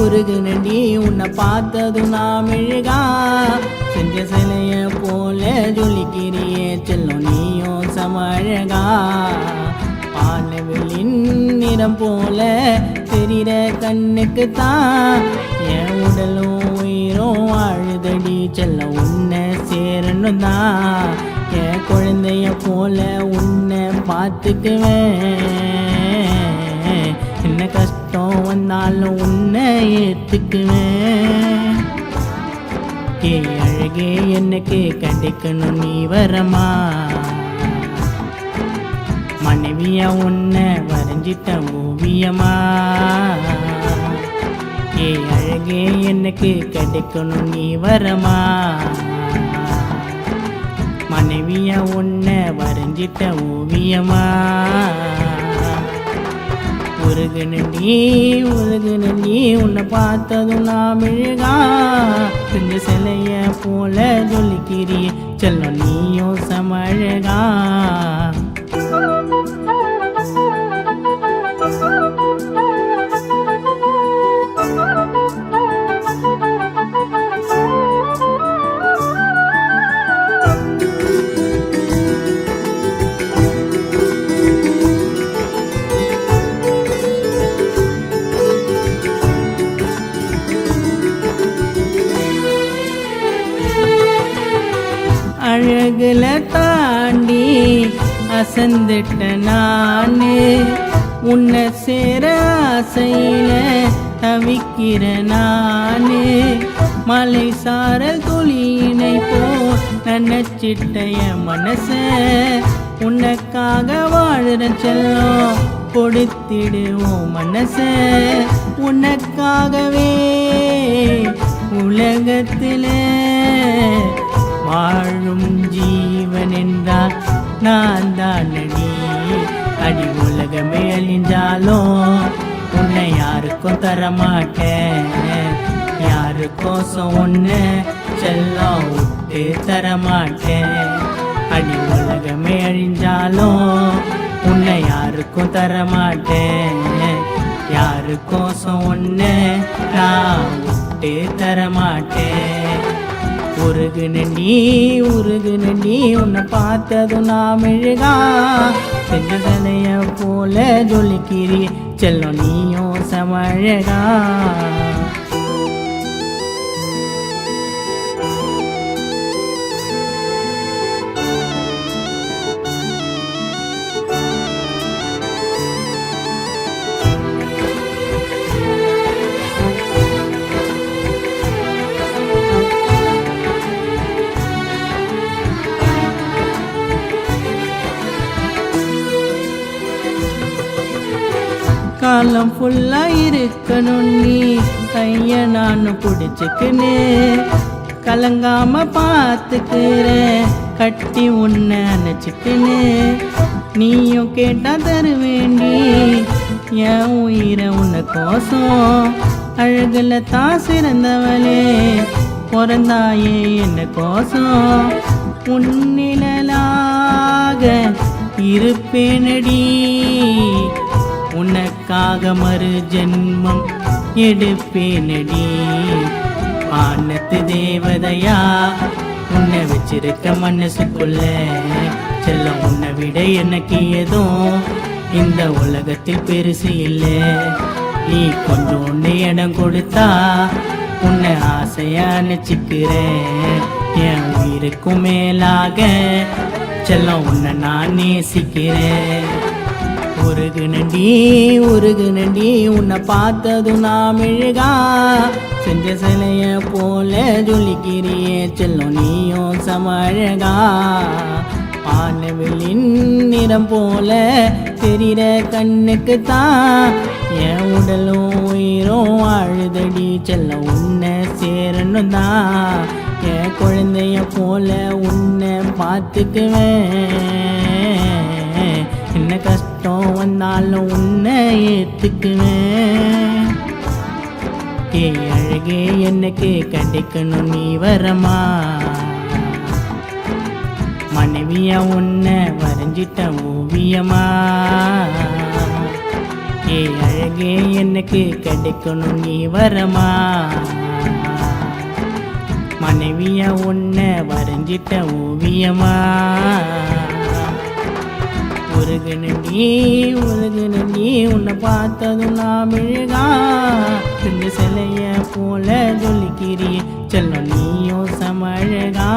உருகுனடி உன்னை பார்த்தது நான் மெழுகா. செஞ்ச சிலைய போல ஜொலிக்கிறியே செல்லும் நீயும் சமழகா. பாலவெளின் நிறம் போல தெரிகிற கண்ணுக்கு தான் என் உடலும் உயிரும் வாழுதடி செல்ல உன்னை சேரணும் தான் என் குழந்தைய போல உன்னை பார்த்துக்குவேன். என்ன கஷ்டம்? கஷ்டம் வந்தாலும் உன்னை ஏற்றுக்குவேன் கே அழகே எனக்கு கண்டிக்கணும் நீ வரமா? மனைவியா உன்னை வரைஞ்சிட்ட ஓவியமா? ஏ அழகே எனக்கு கிடைக்கணும் நீ வரமா? மனைவியா உன்னை வரைஞ்சிட்ட ஓவியமா? உருகுனடி உருகுனடி உன்னை பார்த்ததும் நான் மெழுகா. செஞ்ச சிலைய போல ஜொலிக்கிறிய செல்ல அசந்துட்ட நானே உன்னை சேர ஆசையில தவிக்கிற நானே. மலை சாரல் துளியினை போ நினைச்சிட்ட மனச உனக்காக வாழுற செல்லம் கொடுத்திடுவோம் மனச. உனக்காகவே உலகத்தில் வாழும் ஜீவன் என்றால் நான் தான் நீ? அடி உலகமே அழிஞ்சாலும் உன்னை யாருக்கும் தரமாட்டேன். யாருக்கோசம் ஒன்று செல்லம் விட்டு தரமாட்டேன். அடி உலகமே அழிஞ்சாலும் உன்னை யாருக்கும் தரமாட்டேன். யாருக்கோசம் ஒன்று நான் விட்டு தரமாட்டேன். உருகுன நீ உருகுன நீ உன்னை பார்த்ததும் நாம் மெழுகா செஞ்ச போல ஜொலிக்கிறிய செல்லும் நீயும் சமழகா காலம் ஃபுல்லா இருக்கணும். நீ கைய நான் பிடிச்சுக்கினு கலங்காம பார்த்துக்கிறேன் கட்டி உன்னை அணைச்சிக்கினு நீயும் கேட்டா தருவேண்டி என் உயிரை கோசம் அழகுல தான் சிறந்தவளே. பிறந்தாயே என்ன கோசம் உன்னிலாக இருப்பேனடி. உனக்காக மறு ஜென்மம் எடுப்பேனடி. ஆனத்து தேவதையா உன்னை வச்சிருக்க மனசுக்குள்ள செல்லம் உன்னை விட எனக்கு எதுவும் இந்த உலகத்தில் பெருசு இல்லை. நீ கொஞ்சம் ஒன்று இடம் கொடுத்தா உன்னை ஆசையா நினைச்சுக்கிறேன் என் உயிருக்கும் மேலாக செல்லம் உன்னை நான் நேசிக்கிறேன். உருகு நண்டி உருகு நண்டி உன்னை பார்த்ததும் நான் மெழுகா. செஞ்ச சிலைய போல ஜொலிக்கிறியே செல்லும் நீயும் சமழகா. ஆனவிலின் நிறம் போல தெரிகிற கண்ணுக்கு தான் என் உடலும் உயிரும் அழுதடி செல்ல உன்னை சேரணும் தான் என் குழந்தைய போல உன்னை பார்த்துக்குவேன். வந்தாலும் உன்னை ஏத்துக்குவேன். கே அழகே எனக்கு கண்டிக்கணும் நீ வரமா? மனைவியா உன்னை வரைஞ்சிட்ட ஓவியமா? ஏ அழகே எனக்கு கிடைக்கணும் நீ வரமா? மனைவியா உன்னை வரைஞ்சிட்ட ஓவியமா? உருகுனி உருகுனி உன்னை பார்த்ததும் நான் மெழுகா இந்த சிலைய போல ஜொலிக்கிறியே செல்லம் நீயும் சமழகா.